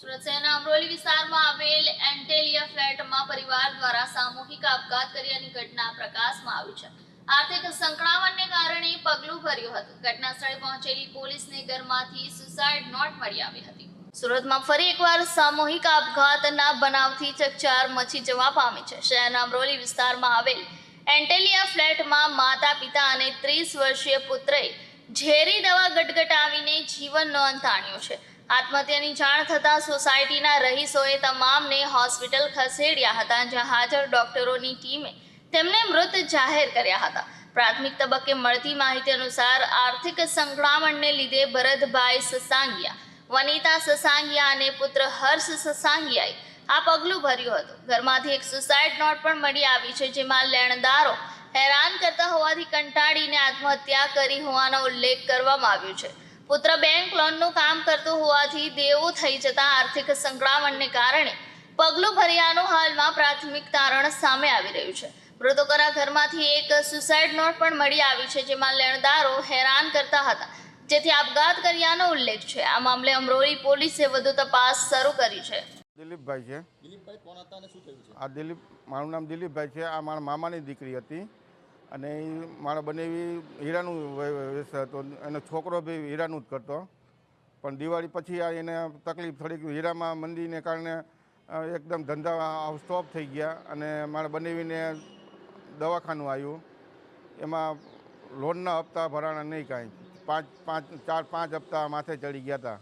સુરત શહેરના અમરોલી વિસ્તારમાં આવેલ એન્ટેલિયા ફ્લેટમાં પરિવાર દ્વારા સામૂહિક આપઘાત કર્યાની ઘટના પ્રકાશમાં આવી છે. આર્થિક સંકળામણને કારણે પગલું ભર્યું હતું. ઘટના સ્થળે પહોંચેલી પોલીસને ઘરમાંથી સુસાઇડ નોટ મળી આવી હતી. સુરતમાં ફરી એકવાર સામૂહિક આપઘાતના બનાવથી ચકચાર મચી જવા પામી છે. શહેરના અમરોલી વિસ્તારમાં આવેલ એન્ટેલિયા ફ્લેટમાં માતા પિતા અને ત્રીસ વર્ષીય પુત્રએ ઝેરી દવા ગટગટાવીને જીવનનો અંત આણ્યો છે. આત્મહત્યાની જાણ થતાં સોસાયટીના રહીશોએ તમામને હોસ્પિટલ ખસેડ્યા હતા, જ્યાં હાજર ડોક્ટરોની ટીમે તેમને મૃત જાહેર કર્યા હતા. પ્રાથમિક તબક્કે મળતી માહિતી અનુસાર, આર્થિક સંકળામણને લીધે ભરતભાઈ સસાંગિયા, વનિતા સસાંગિયા અને પુત્ર હર્ષ સસાંગિયાએ આ પગલું ભર્યું હતું. ઘરમાંથી એક સુસાઇડ નોટ પણ મળી આવી છે, જેમાં લેણદારો હેરાન કરતા હોવાથી કંટાળીને આત્મહત્યા કરી હોવાનો ઉલ્લેખ કરવામાં આવ્યો છે. પુત્ર બેંક લોનનું કામ કરતું હોવાથી દેવું થઈ જતા આર્થિક સંકળામણને કારણે પગલું ભર્યાનું હાલમાં પ્રાથમિક તારણ સામે આવી રહ્યું છે. મૃતકોના ઘરમાંથી એક સુસાઇડ નોટ પણ મળી આવી છે જેમાં લેણદારો હેરાન કરતા હતા. જેથી આપઘાત કર્યાનો ઉલ્લેખ છે. આ મામલે અમરોલી પોલીસે વધુ તપાસ શરૂ કરી છે. દિલીપભાઈ છે. દિલીપભાઈ કોણ હતા અને શું થયું છે? આ દિલીપ મારું નામ દિલીપભાઈ છે. આ મારા મામાની દીકરી હતી. અને એ મારા બંને હીરાનું વે- વ્યવસાય હતો. એનો છોકરો બી હીરાનું જ કરતો. પણ દિવાળી પછી આ એને તકલીફ થોડીક હીરામાં મંદીને કારણે એકદમ ધંધા સ્ટોપ થઈ ગયા. અને મારા બનેવીને દવાખાનું આવ્યું એમાં લોનના હપ્તા ભરાણા નહીં કાંઈ. પાંચ પાંચ ચાર પાંચ હપ્તા માથે ચડી ગયા હતા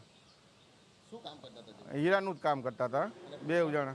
શું કામ કરતા હીરાનું જ કામ કરતા હતા. બે જણ.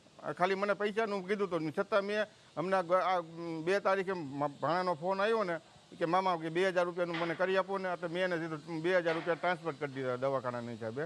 ખાલી મને પૈસાનું કીધું હતું છતાં મેં હમણાં આ બે તારીખે ભાણાનો ફોન આવ્યો ને, કે મામા કે બે હજાર રૂપિયાનું મને કરી આપો ને તો મેં એને સીધું બે હજાર રૂપિયા ટ્રાન્સફર કરી દીધા દવાખાનાની હિસાબે.